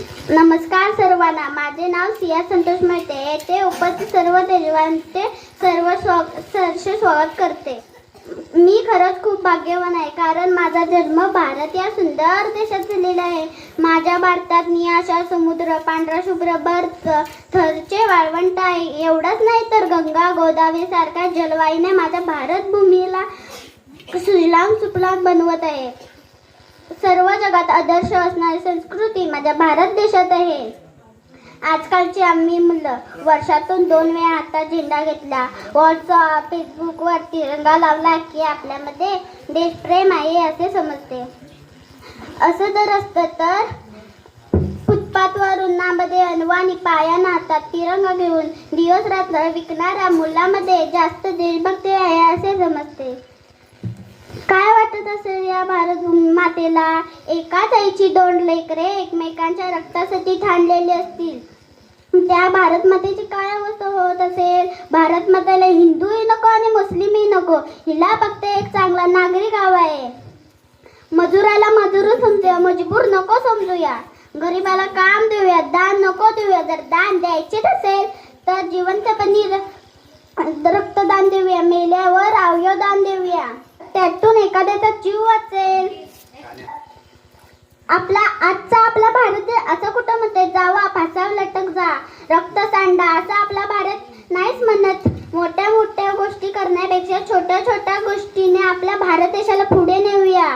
नमस्कार सर्वांना. माझे नाव सिया संतोष मेहते येथे उपस्थित सर्व देवांचे सर्व स्वा सहर्ष स्वागत करते. मी खरंच खूप भाग्यवान आहे कारण माझा जन्म भारत या सुंदर देशात झालेला आहे. माझ्या भारतात निळाशार समुद्र पांढरा शुभ्र बर्फ थरचे वाळवंट आहे. एवढंच नाही तर गंगा गोदावरी सारख्या जलवायूने माझ्या भारत भूमीला सुजलाम सुफलाम बनवत आहे. सर्व जगात आदर्श असणारी संस्कृती माझ्या भारत देशात आहे. आजकालची आम्ही मुलं वर्षातून दोन वेळा आता झेंडा घेतला. व्हॉट्सअप फेसबुकवर तिरंगा लावला की आपल्यामध्ये देशप्रेम आहे असे समजते. असं जर असतं तर फुटपाथवर उन्हामध्ये अनवाणी पायानं हातात तिरंगा घेऊन दिवस रात्र विकणाऱ्या मुलामध्ये जास्त देशभक्ती आहे असे समजते. वाटत असेल या भारत मातेला एकाच आईची दोन लेकरे एकमेकांच्या रक्तासाठी ठाणलेली असतील. त्या भारत मातेची काय अवस्था होत असेल? भारत मातेला हिंदूही नको आणि मुस्लिमही नको. हिला फक्त एक चांगला नागरिक हवा आहे. मजुराला मजूर समजूया मजबूर नको समजूया. गरीबाला काम देऊया दान नको देऊया. जर दान द्यायचेच असेल तर जिवंतपणी रक्तदान देऊया. मेल्यावर अवयव दान देऊया त्यातून एखाद्याचा जीव वाचेल. आपला आजचा आपला भारत असं कुठं म्हणते जावा फासावर लटक जा. रक्त सांडा असं आपला भारत नाहीच म्हणत. मोठ्या मोठ्या गोष्टी करण्यापेक्षा छोट्या छोट्या गोष्टीने आपल्या भारत देशाला पुढे नेऊया.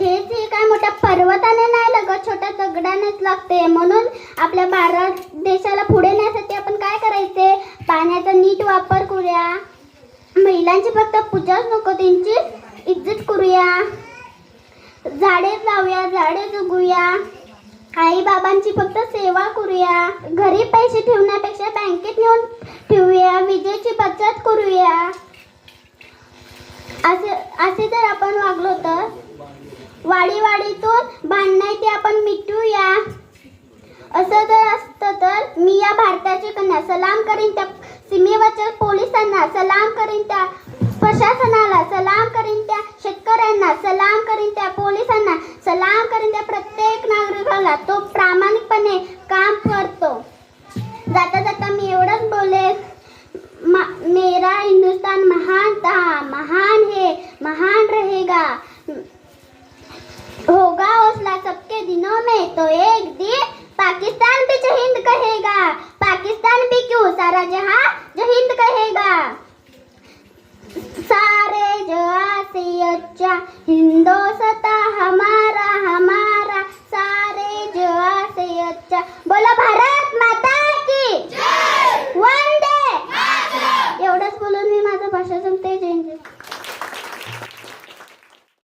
तेच हे काय मोठ्या पर्वताने नाही लागत छोट्या दगडानेच लागते. म्हणून आपल्या भारत देशाला पुढे नेण्यासाठी आपण काय करायचे? पाण्याचा नीट वापर करूया. महिलांची फक्त पूजाच नको तीन इज्जत झाडे लावूया झाडे जगूया. आई बाबांची फक्त सेवा करूया. घरी पैसे ठेवण्यापेक्षा बँकेत नेऊन ठेवूया. विजेची बचत करूया. असे असे जर आपण वागलो तर वाडी वाडीतून भांडणे ते आपण मिटूया. असं जर असतं तर मी या भारताची कन्या. सलाम करीन त्या सीमेवरच्या पोलिसांना. सलाम करीन त्या प्रशासनाला. सलाम करीन त्या सलाम करीन त्या पोलिसांना, सलाम करीन त्या प्रत्येक नागरिकाला. तो प्रामाणिकपणे काम करतो. जाता जाता मी एवढंच बोले मेरा हिंदुस्तान महान था, महान है, महान रहेगा. होगा हौसला सबके दिनों में तो एक दिन पाकिस्तान भी हिंद कहेगा. पाकिस्तान भी क्यों? सारा जहाँ सच्चा अच्छा हिंदोसता हमारा हमारा सारे जो से अच्छा। बोलो भारत!